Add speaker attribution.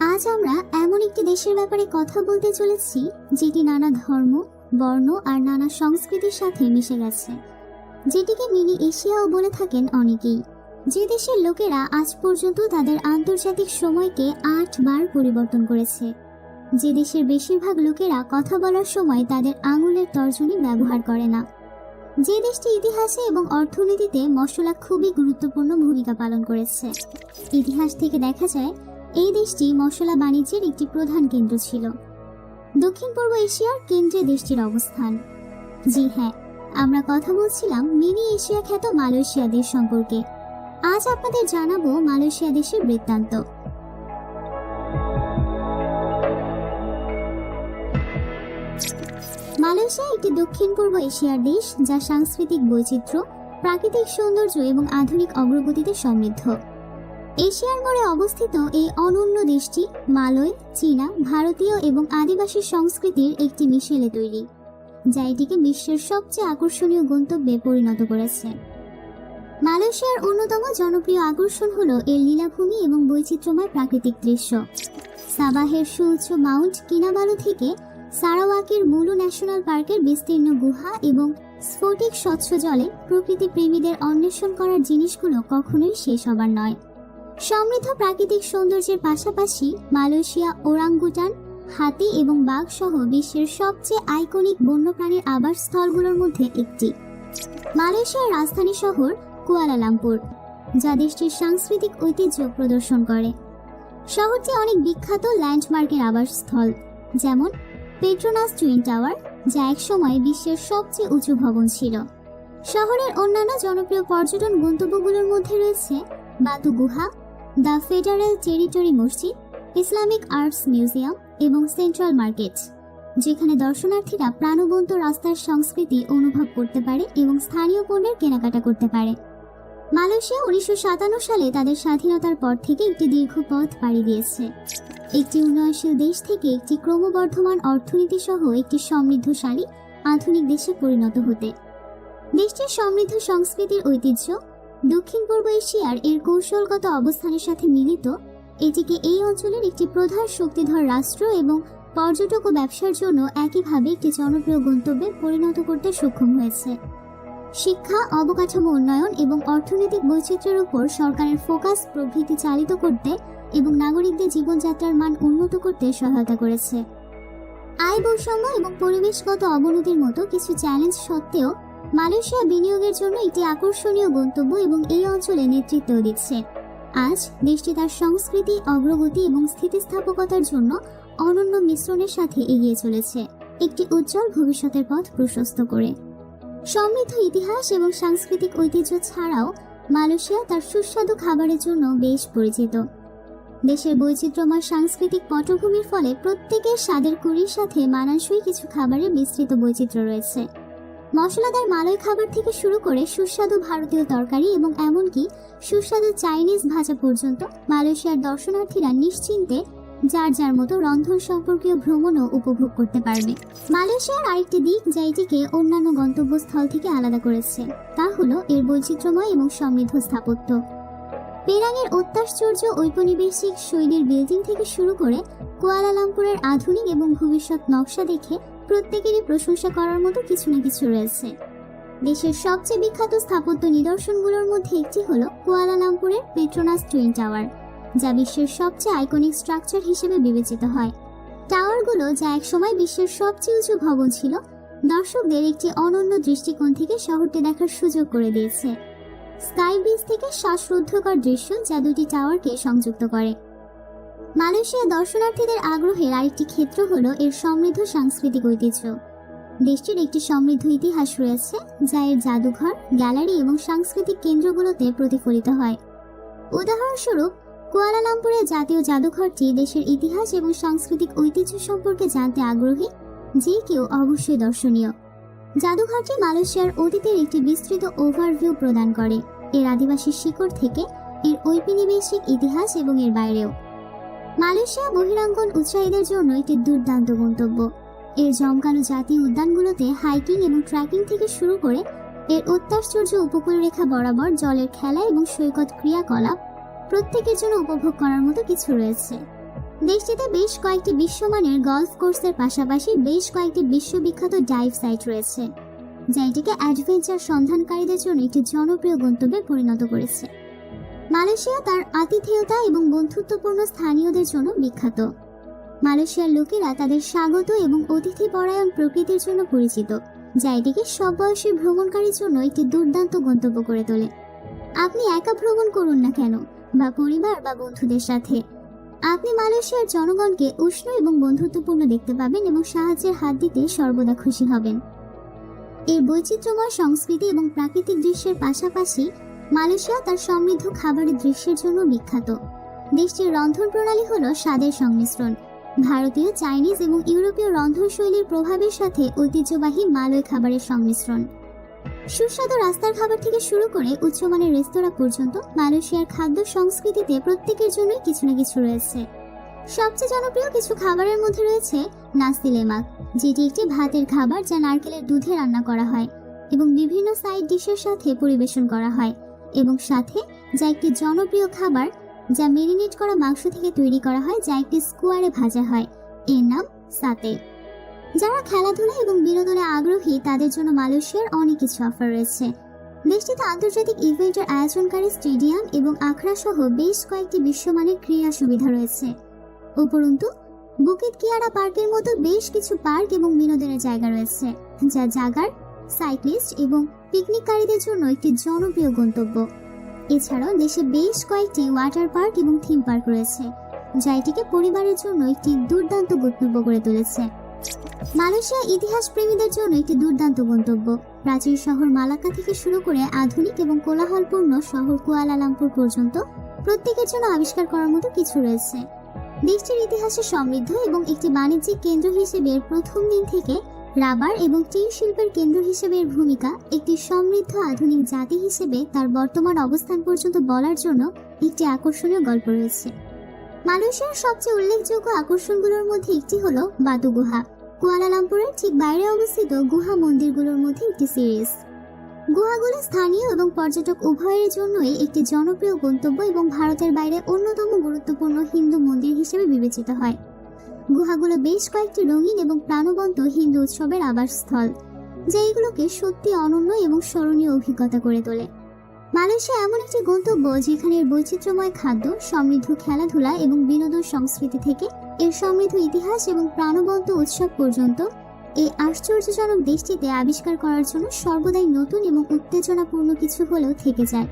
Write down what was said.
Speaker 1: আজ আমরা এমন একটি দেশের ব্যাপারে কথা বলতে চলেছি, যেটি নানা ধর্ম, বর্ণ আর নানা সংস্কৃতির সাথে মিশে গেছে। যেটিকে মিনি এশিয়াও বলে থাকেন অনেকেই। যে দেশের লোকেরা আজ পর্যন্ত তাদের আন্তর্জাতিক সময়কে আট বার পরিবর্তন করেছে। যে দেশের বেশিরভাগ লোকেরা কথা বলার সময় তাদের আঙুলের তর্জনী ব্যবহার করে না। যে দেশটি ইতিহাসে এবং অর্থনীতিতে মশলা খুবই গুরুত্বপূর্ণ ভূমিকা পালন করেছে। ইতিহাস থেকে দেখা যায় এই দেশটি মশলা বাণিজ্যের একটি প্রধান কেন্দ্র ছিল। দক্ষিণ পূর্ব এশিয়ার কেন্দ্রে দেশটির অবস্থান। জি হ্যাঁ আমরা কথা বলছিলাম মিনি এশিয়া খ্যাত মালয়েশিয়া দেশ সম্পর্কে। আজ আপনাদের জানাব মালয়েশিয়া দেশের বৃত্তান্ত। মালয়েশিয়া একটি দক্ষিণ পূর্ব এশিয়ার দেশ, যা সাংস্কৃতিক বৈচিত্র্য, প্রাকৃতিক সৌন্দর্য এবং আধুনিক অগ্রগতিতে সমৃদ্ধ। এশিয়ার মোড়ে অবস্থিত এই অনন্য দেশটি মালয়, চীনা, ভারতীয় এবং আদিবাসী সংস্কৃতির একটি মিশেলে তৈরি, যা এটিকে বিশ্বের সবচেয়ে আকর্ষণীয় গন্তব্যে পরিণত করেছে। মালয়েশিয়ার অন্যতম জনপ্রিয় আকর্ষণ হল এর লীলাভূমি এবং বৈচিত্র্যময় প্রাকৃতিক দৃশ্য। সাবাহের সুউচ্চ মাউন্ট কিনাবালু থেকে সারাওয়াকের মুলু ন্যাশনাল পার্কের বিস্তীর্ণ গুহা এবং স্ফটিক স্বচ্ছ জলে প্রকৃতি প্রেমীদের অন্বেষণ করার জিনিসগুলো কখনোই শেষ হবার নয়। সমৃদ্ধ প্রাকৃতিক সৌন্দর্যের পাশাপাশি মালয়েশিয়া ওরাংগুটান হাতি এবং বাঘ সহ বিশ্বের সবচেয়ে আইকনিক বন্যপ্রাণীর আবাসস্থলগুলোর মধ্যে একটি। মালয়েশিয়ার রাজধানী শহর কুয়ালালামপুর যা দেশটির সাংস্কৃতিক ঐতিহ্য প্রদর্শন করে। শহরটি অনেক বিখ্যাত ল্যান্ডমার্কের আবাসস্থল, যেমন পেট্রোনাস টুইন টাওয়ার, যা একসময় বিশ্বের সবচেয়ে উঁচু ভবন ছিল। শহরের অন্যান্য জনপ্রিয় পর্যটন গন্তব্যগুলোর মধ্যে রয়েছে বাতু গুহা দ্য ফেডারেল টেরিটরি মসজিদ, ইসলামিক আর্টস মিউজিয়াম এবং সেন্ট্রাল মার্কেট, যেখানে দর্শনার্থীরা প্রাণবন্ত রাস্তার সংস্কৃতি অনুভব করতে পারে এবং স্থানীয় পণ্যের কেনাকাটা করতে পারে। মালয়েশিয়া উনিশশো সাতান্ন সালে তাদের স্বাধীনতার পর থেকে একটি দীর্ঘ পথ পাড়ি দিয়েছে। একটি উন্নয়নশীল দেশ থেকে একটি ক্রমবর্ধমান অর্থনীতি সহ একটি সমৃদ্ধশালী আধুনিক দেশে পরিণত হতে। দেশটির সমৃদ্ধ সংস্কৃতির ঐতিহ্য দক্ষিণ পূর্ব এশিয়ার এর কৌশলগত অবস্থানের সাথে মিলিত, এটিকে এই অঞ্চলের একটি প্রধান শক্তিধর রাষ্ট্র এবং পর্যটক ও ব্যবসার জন্য একইভাবে একটি জনপ্রিয় গন্তব্যে পরিণত করতে সক্ষম হয়েছে। শিক্ষা, অবকাঠামো উন্নয়ন এবং অর্থনৈতিক বৈচিত্র্যের উপর সরকারের ফোকাস প্রভৃতি চালিত করতে এবং নাগরিকদের জীবনযাত্রার মান উন্নত করতে সহায়তা করেছে। আয় বৈষম্য এবং পরিবেশগত অবনতির মতো কিছু চ্যালেঞ্জ সত্ত্বেও মালয়েশিয়া বিনিয়োগের জন্য একটি আকর্ষণীয় গন্তব্য এবং এই অঞ্চলে নেতৃত্ব দিচ্ছে। আজ দেশটি তার সংস্কৃতি, অগ্রগতি এবং স্থিতিস্থাপকতার জন্য অনন্য মিশ্রণের সাথে এগিয়ে চলেছে। একটি উজ্জ্বল ভবিষ্যতের পথ প্রশস্ত করে। সমৃদ্ধ ইতিহাস এবং সাংস্কৃতিক ঐতিহ্য ছাড়াও মালয়েশিয়া তার সুস্বাদু খাবারের জন্য বেশ পরিচিত। দেশের বৈচিত্র্যময় সাংস্কৃতিক পটভূমির ফলে প্রত্যেকের স্বাদের কুড়ির সাথে মানানসই কিছু খাবারের বিস্তৃত বৈচিত্র্য রয়েছে। মশলাদার মালয় খাবার থেকে শুরু করে সুস্বাদু ভারতীয় তরকারি এবং এমনকি সুস্বাদু চাইনিজ ভাজা পর্যন্ত মালয়েশিয়ার দর্শনার্থীরা নিশ্চিন্তে যার যার মতো রন্ধন সম্পর্কীয় ভ্রমণও উপভোগ করতে পারবে। মালয়েশিয়ার আরেকটি দিক যা এটিকে অন্যান্য গন্তব্যস্থল থেকে আলাদা করেছে, তা হলো এর বৈচিত্র্যময় এবং সমৃদ্ধ স্থাপত্য। পেরাংয়ের অত্যাশ্চর্য ঔপনিবেশিক শৈলীর বিল্ডিং থেকে শুরু করে কুয়ালালামপুরের আধুনিক এবং ভবিষ্যৎ নকশা দেখে প্রত্যেকেরই প্রশংসা করার মতো কিছু না কিছু রয়েছে। দেশের সবচেয়ে বিখ্যাত স্থাপত্য নিদর্শনগুলোর মধ্যে একটি হল কুয়ালালামপুরের পেট্রোনাস টুইন টাওয়ার, যা বিশ্বের সবচেয়ে আইকনিক স্ট্রাকচার হিসেবে বিবেচিত হয়। টাওয়ারগুলো যা একসময় বিশ্বের সবচেয়ে উঁচু ভবন ছিল, দর্শকদের একটি অনন্য দৃষ্টিকোণ থেকে শহরটি দেখার সুযোগ করে দিয়েছে। স্কাই ব্রিজ থেকে শ্বাসরুদ্ধকর দৃশ্য যা দুটি টাওয়ারকে সংযুক্ত করে। মালয়েশিয়া দর্শনার্থীদের আগ্রহের আরেকটি ক্ষেত্র হল এর সমৃদ্ধ সাংস্কৃতিক ঐতিহ্য। দেশটির একটি সমৃদ্ধ ইতিহাস রয়েছে, যা এর জাদুঘর, গ্যালারি এবং সাংস্কৃতিক কেন্দ্রগুলোতে প্রতিফলিত হয়। উদাহরণস্বরূপ, কুয়ালালামপুরের জাতীয় জাদুঘরটি দেশের ইতিহাস এবং সাংস্কৃতিক ঐতিহ্য সম্পর্কে জানতে আগ্রহী, যে কেউ অবশ্যই দর্শনীয়। জাদুঘরটি মালয়েশিয়ার অতীতের একটি বিস্তৃত ওভারভিউ প্রদান করে। এর আদিবাসী শিকড় থেকে এর ঔপনিবেশিক ইতিহাস এবং এর বাইরেও। মালয়েশিয়া বহিরাঙ্গন উৎসাহীদের জন্য একটি দুর্দান্ত গন্তব্য। এর জমকালো জাতীয় উদ্যানগুলোতে হাইকিং এবং ট্রেকিং থেকে শুরু করে এর অত্যাশ্চর্য উপকূল রেখা বরাবর জলের খেলা এবং সৈকত ক্রিয়াকলাপ প্রত্যেকের জন্য উপভোগ করার মতো কিছু রয়েছে। দেশটিতে বেশ কয়েকটি বিশ্বমানের গলফ কোর্সের পাশাপাশি বেশ কয়েকটি বিশ্ববিখ্যাত ডাইভ সাইট রয়েছে, যা এটিকে অ্যাডভেঞ্চার সন্ধানকারীদের জন্য একটি জনপ্রিয় গন্তব্যে পরিণত করেছে। মালয়েশিয়া তার আতিথেয়তা এবং বন্ধুত্বপূর্ণ স্থানীয়দের জন্য বিখ্যাত। মালয়েশিয়ার লোকেরা তাদের স্বাগত এবং অতিথি পরায়ণ প্রকৃতির জন্য পরিচিত, যা এটিকে সব বয়সী ভ্রমণকারীর জন্য একটি দুর্দান্ত গন্তব্য করে তোলে। আপনি একা ভ্রমণ করুন না কেন, বা পরিবার বা বন্ধুদের সাথে। আপনি মালয়েশিয়ার জনগণকে উষ্ণ এবং বন্ধুত্বপূর্ণ দেখতে পাবেন এবং সাহায্যের হাত দিতে সর্বদা খুশি হবেন। এর বৈচিত্র্যময় সংস্কৃতি এবং প্রাকৃতিক দৃশ্যের পাশাপাশি মালয়েশিয়া তার সমৃদ্ধ খাবারের দৃশ্যের জন্য বিখ্যাত। দেশটির রন্ধন প্রণালী হল স্বাদের সংমিশ্রণ। ভারতীয়, চাইনিজ এবং ইউরোপীয় রন্ধনশৈলীর প্রভাবের সাথে ঐতিহ্যবাহী মালয় খাবারের সংমিশ্রণ। সুস্বাদু রাস্তার খাবার থেকে শুরু করে উচ্চমানের রেস্তোরাঁ পর্যন্ত মালয়েশিয়ার খাদ্য সংস্কৃতিতে প্রত্যেকের জন্যই কিছু না কিছু রয়েছে। সবচেয়ে জনপ্রিয় কিছু খাবারের মধ্যে রয়েছে নাস্তি লেমাক, যেটি একটি ভাতের খাবার যা নারকেলের দুধে রান্না করা হয় এবং বিভিন্ন সাইড ডিশের সাথে পরিবেশন করা হয়। এবং সাথে যা একটি জনপ্রিয় খাবার যা মেরিনেট করা মাংস থেকে তৈরি করা হয়, যা একটি স্কোয়ারে ভাজা হয়। এর নাম সাতে। যারা খেলাধুলা এবং বিনোদনে আগ্রহী, তাদের জন্য মালয়েশিয়ার অনেক কিছু অফার রয়েছে। দেশটিতে আন্তর্জাতিক ইভেন্টের আয়োজনকারী স্টেডিয়াম এবং আখড়া সহ বেশ কয়েকটি বিশ্বমানের ক্রীড়া সুবিধা রয়েছে। উপরন্তু, বুকিত কিয়ারা পার্কের মতো বেশ কিছু পার্ক এবং বিনোদনের জায়গা রয়েছে, যা জাগার, সাইক্লিস্ট এবং পিকনিককারীদের জন্য একটি জনপ্রিয় গন্তব্য। এছাড়াও দেশে বেশ কয়েকটি ওয়াটার পার্ক এবং থিম পার্ক রয়েছে, যা এটিকে পরিবারের জন্য একটি দুর্দান্ত গন্তব্য করে তুলেছে। মালয়েশিয়া ইতিহাস প্রেমীদের জন্য একটি দুর্দান্ত গন্তব্য। প্রাচীন শহর মালাক্কা থেকে শুরু করে আধুনিক এবং কোলাহলপূর্ণ শহর কুয়ালালামপুর পর্যন্ত প্রত্যেকের জন্য আবিষ্কার করার মতো কিছু রয়েছে। দেশটির ইতিহাসে সমৃদ্ধ এবং একটি বাণিজ্যিক কেন্দ্র হিসেবে প্রথম দিন থেকে রাবার এবং টিন শিল্পের কেন্দ্র হিসেবে এর ভূমিকা, একটি সমৃদ্ধ আধুনিক জাতি হিসেবে তার বর্তমান অবস্থান পর্যন্ত বলার জন্য একটি আকর্ষণীয় গল্প রয়েছে। মালয়েশিয়ার সবচেয়ে উল্লেখযোগ্য আকর্ষণগুলোর মধ্যে একটি হলো বাতু গুহা। কুয়ালালামপুরের ঠিক বাইরে অবস্থিত গুহা মন্দিরগুলোর মধ্যে একটি সিরিজ গুহাগুলো স্থানীয় এবং পর্যটক উভয়ের জন্যই একটি জনপ্রিয় গন্তব্য এবং ভারতের বাইরে অন্যতম গুরুত্বপূর্ণ হিন্দু মন্দির হিসেবে বিবেচিত হয়। গুহাগুলো বেশ কয়েকটি রঙিন এবং প্রাণবন্ত হিন্দু উৎসবের আবাসস্থল, যা এগুলোকে সত্যি অনন্য এবং স্মরণীয় অভিজ্ঞতা করে তোলে। মালয়েশিয়া এমন একটি গন্তব্য যেখানের বৈচিত্র্যময় খাদ্য, সমৃদ্ধ খেলাধুলা এবং বিনোদন সংস্কৃতি থেকে এর সমৃদ্ধ ইতিহাস এবং প্রাণবন্ত উৎসব পর্যন্ত এই আশ্চর্যজনক দেশটিতে আবিষ্কার করার জন্য সর্বদাই নতুন এবং উত্তেজনাপূর্ণ কিছু হলেও থেকে যায়।